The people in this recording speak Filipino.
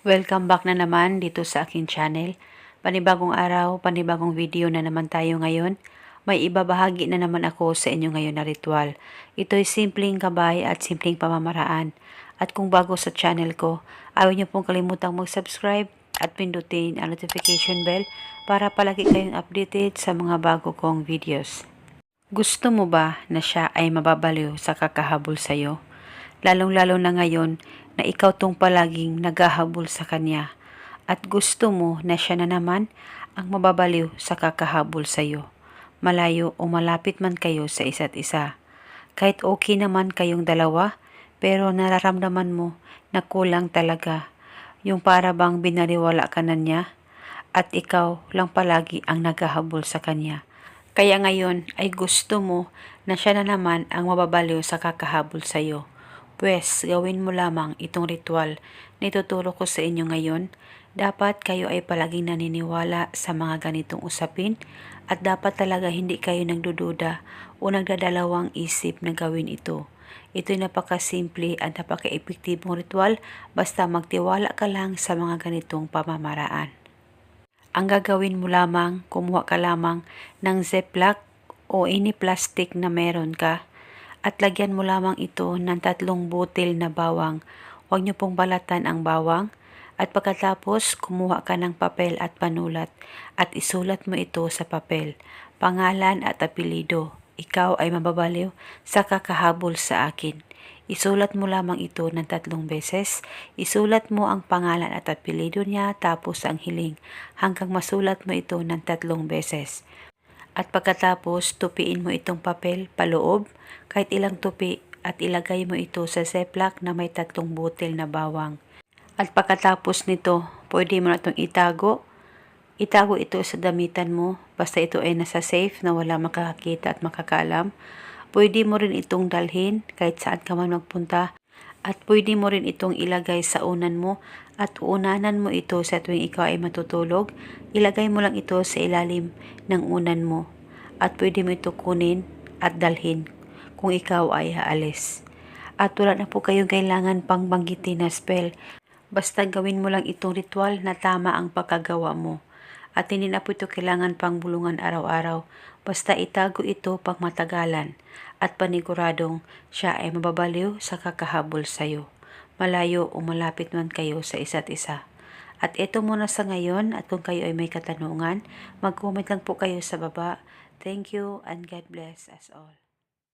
Welcome back na naman dito sa aking channel. Panibagong araw, panibagong video na naman tayo ngayon. May ibabahagi na naman ako sa inyo ngayon na ritual. Ito'y simpleng kabay at simpleng pamamaraan. At kung bago sa channel ko, ayaw niyo pong kalimutang mag-subscribe at pindutin ang notification bell para palagi kayong updated sa mga bago kong videos. Gusto mo ba na siya ay mababaliw sa kakahabol sa'yo? Lalong-lalo na ngayon na ikaw tong palaging naghahabol sa kanya at gusto mo na siya na naman ang mababaliw sa kakahabol sa'yo. Malayo o malapit man kayo sa isa't isa. Kahit okay naman kayong dalawa, pero nararamdaman mo na kulang talaga. Yung para bang binariwala ka na niya at ikaw lang palagi ang naghahabol sa kanya. Kaya ngayon ay gusto mo na siya na naman ang mababaliw sa kakahabol sa iyo. Pwes, gawin mo lamang itong ritual na ituturo ko sa inyo ngayon. Dapat kayo ay palaging naniniwala sa mga ganitong usapin at dapat talaga hindi kayo nagdududa o nagdadalawang isip na gawin ito. Ito'y napakasimple at napaka-epektibong ritual basta magtiwala ka lang sa mga ganitong pamamaraan. Ang gagawin mo lamang, kumuha ka lamang ng ziplock o any plastic na meron ka at lagyan mo lamang ito ng tatlong butil na bawang. Huwag niyo pong balatan ang bawang at pagkatapos kumuha ka ng papel at panulat at isulat mo ito sa papel. Pangalan at apelido. Ikaw ay mababaliw sa kakahabol sa akin. Isulat mo lamang ito ng tatlong beses. Isulat mo ang pangalan at apelido niya tapos ang hiling hanggang masulat mo ito ng tatlong beses. At pagkatapos, tupiin mo itong papel paloob kahit ilang tupi at ilagay mo ito sa ziplock na may tatlong butil na bawang. At pagkatapos nito, pwede mo na itong itago. Itago ito sa damitan mo basta ito ay nasa safe na wala makakakita at makakaalam. Pwede mo rin itong dalhin kahit saan ka man magpunta at pwede mo rin itong ilagay sa unan mo at unanan mo ito sa tuwing ikaw ay matutulog. Ilagay mo lang ito sa ilalim ng unan mo at pwede mo ito kunin at dalhin kung ikaw ay haalis. At wala na po kayong kailangan pang banggitin na spell. Basta gawin mo lang itong ritual na tama ang pagkagawa mo. At hindi na po ito kailangan pang bulungan araw-araw. Basta itago ito pang matagalan at paniguradong siya ay mababaliw sa kakahabol sa'yo. Malayo o malapit man kayo sa isa't isa. At ito muna sa ngayon at kung kayo ay may katanungan, mag-comment lang po kayo sa baba. Thank you and God bless us all.